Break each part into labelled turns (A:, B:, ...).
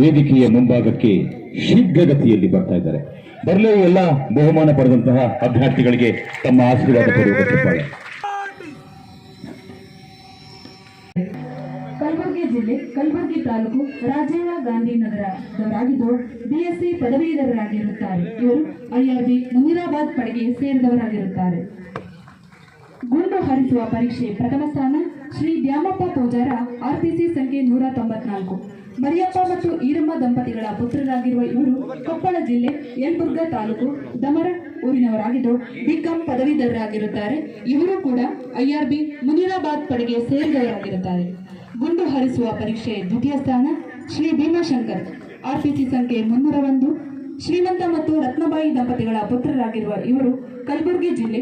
A: ವೇದಿಕೆಯ ಮುಂಭಾಗಕ್ಕೆ ಶೀಘ್ರಗತಿಯಲ್ಲಿ ಬರ್ತಾ ಇದ್ದಾರೆ. ಬರಲೇ ಎಲ್ಲ ಬಹುಮಾನ ಪಡೆದಂತಹ ಅಭ್ಯರ್ಥಿಗಳಿಗೆ ತಮ್ಮ ಆಶೀರ್ವಾದ ಪಡೆಯುತ್ತಿದ್ದಾರೆ
B: ಕಲಬುರಗಿ ಜಿಲ್ಲೆ, ಕಲಬುರಗಿ ತಾಲೂಕು ರಾಜೀವ ಗಾಂಧಿ ನಗರದವರಾಗಿದ್ದು ಬಿಎಸ್ಸಿ ಪದವೀಧರರಾಗಿರುತ್ತಾರೆ. ಇವರು ಐಆರ್ಬಿ ಮುನಿರಾಬಾದ್ ಪಡೆಗೆ ಸೇರಿದವರಾಗಿರುತ್ತಾರೆ. ಗುಂಡು ಹರಿಸುವ ಪರೀಕ್ಷೆ ಪ್ರಥಮ ಸ್ಥಾನ ಶ್ರೀ ದ್ಯಾಮಪ್ಪ ಪೂಜಾರ ಆರ್ಪಿಸಿ ಸಂಖ್ಯೆ ನೂರ ತೊಂಬತ್ನಾಲ್ಕು. ಮರಿಯಪ್ಪ ಮತ್ತು ಈರಮ್ಮ ದಂಪತಿಗಳ ಪುತ್ರರಾಗಿರುವ ಇವರು ಕೊಪ್ಪಳ ಜಿಲ್ಲೆ ಯಲಬುರ್ಗ ತಾಲೂಕು ದಮರ ಊರಿನವರಾಗಿದ್ದು ಬಿಕಾಂ ಪದವೀಧರರಾಗಿರುತ್ತಾರೆ. ಇವರು ಕೂಡ ಐಆರ್ಬಿ ಮುನಿರಾಬಾದ್ ಪಡೆಗೆ ಸೇರಿದವರಾಗಿರುತ್ತಾರೆ. ಗುಂಡು ಹರಿಸುವ ಪರೀಕ್ಷೆ ದ್ವಿತೀಯ ಸ್ಥಾನ ಶ್ರೀ ಭೀಮಾಶಂಕರ್. ಆರ್ಪಿಸಿ ಸಂಖ್ಯೆ ಮುನ್ನೂರ ಒಂದು. ಶ್ರೀಮಂತ ಮತ್ತು ರತ್ನಬಾಯಿ ದಂಪತಿಗಳ ಪುತ್ರರಾಗಿರುವ ಇವರು ಕಲಬುರಗಿ ಜಿಲ್ಲೆ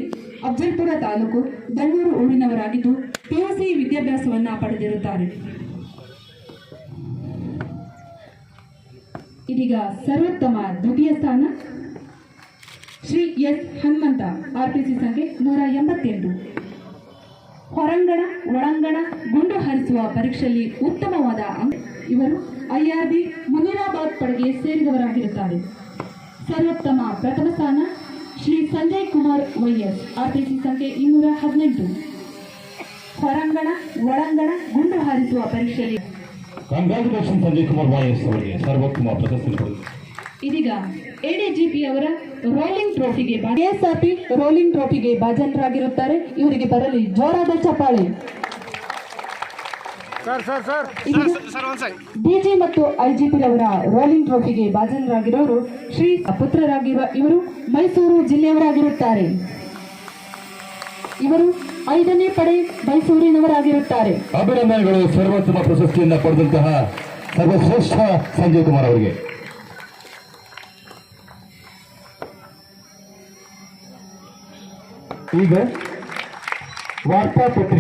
B: ಅಫ್ಜಲ್ಪುರ ತಾಲೂಕು ದಣ್ಣೂರು ಊರಿನವರಾಗಿದ್ದು ಪಿಯುಸಿ ವಿದ್ಯಾಭ್ಯಾಸವನ್ನು ಪಡೆದಿರುತ್ತಾರೆ. ಇದೀಗ ಸರ್ವೋತ್ತಮ ದ್ವಿತೀಯ ಸ್ಥಾನ ಶ್ರೀ ಎಸ್ ಹನುಮಂತ ಆರ್ಪಿಸಿ ಸಂಖ್ಯೆ ನೂರ ಎಂಬತ್ತೆಂಟು. ಹೊರಾಂಗಣ, ಒಳಾಂಗಣ, ಗುಂಡು ಹರಿಸುವ ಪರೀಕ್ಷೆಯಲ್ಲಿ ಉತ್ತಮವಾದ ಅಂಕ ಇವರು ಐಆರ್ಬಿ ಮುನಿರಾಬಾದ್ ಪಡೆಗೆ ಸೇರಿದವರಾಗಿರುತ್ತಾರೆ. ಸರ್ವೋತ್ತಮ ಪ್ರಥಮ ಸ್ಥಾನ ಶ್ರೀ ಸಂಜಯ್ ಕುಮಾರ್ ವೈಎಸ್ ಆರ್ಪಿಸಿ ಸಂಖ್ಯೆ ಇನ್ನೂರ ಹದಿನೆಂಟು. ಹೊರಾಂಗಣ, ಒಳಾಂಗಣ, ಗುಂಡು ಹಾರಿಸುವ ಪರೀಕ್ಷೆಯಲ್ಲಿ
A: ಕಂಗ್ರಾಚುಲೇಷನ್ ಸಂಜಯ್ ಕುಮಾರ್ ವಾಯಸ್ ಅವರಿಗೆ. ಸರ್ವೋತ್ತಮ ಪ್ರಶಸ್ತಿ
B: ಇದೀಗ ಎಡಿಜಿಪಿ ಅವರ ರೋಲಿಂಗ್ ಟ್ರೋಫಿಗೆ ಕೆಎಸ್ಆರ್ಪಿ ರೋಲಿಂಗ್ ಟ್ರೋಫಿಗೆ ಭಾಜನರಾಗಿರುತ್ತಾರೆ. ಇವರಿಗೆ ಬರಲಿ ಜೋರಾದ ಚಪ್ಪಾಳೆ. ಡಿಜಿ ಮತ್ತು ಐಜಿಪಿ ರವರ ರೋಲಿಂಗ್ ಟ್ರೋಫಿಗೆ ಭಾಜನರಾಗಿರೋರು ಶ್ರೀ ಪುತ್ರರಾಗಿರುವ ಇವರು ಮೈಸೂರು ಜಿಲ್ಲೆಯವರಾಗಿರುತ್ತಾರೆ. ಇವರು ಐದನೇ ಪಡೆ ಮೈಸೂರಿನವರಾಗಿರುತ್ತಾರೆ.
A: ಅಭಿನಂದನೆಗಳು ಸರ್ವೋತ್ತಮ ಪ್ರಶಸ್ತಿಯನ್ನು ಪಡೆದಂತಹ ಸರ್ವಶ್ರೇಷ್ಠ ಸಂಜಯ್ ಕುಮಾರ್ ಅವರಿಗೆ. ಈಗ ವಾರ್ತಾಪತ್ರಿಕೆ!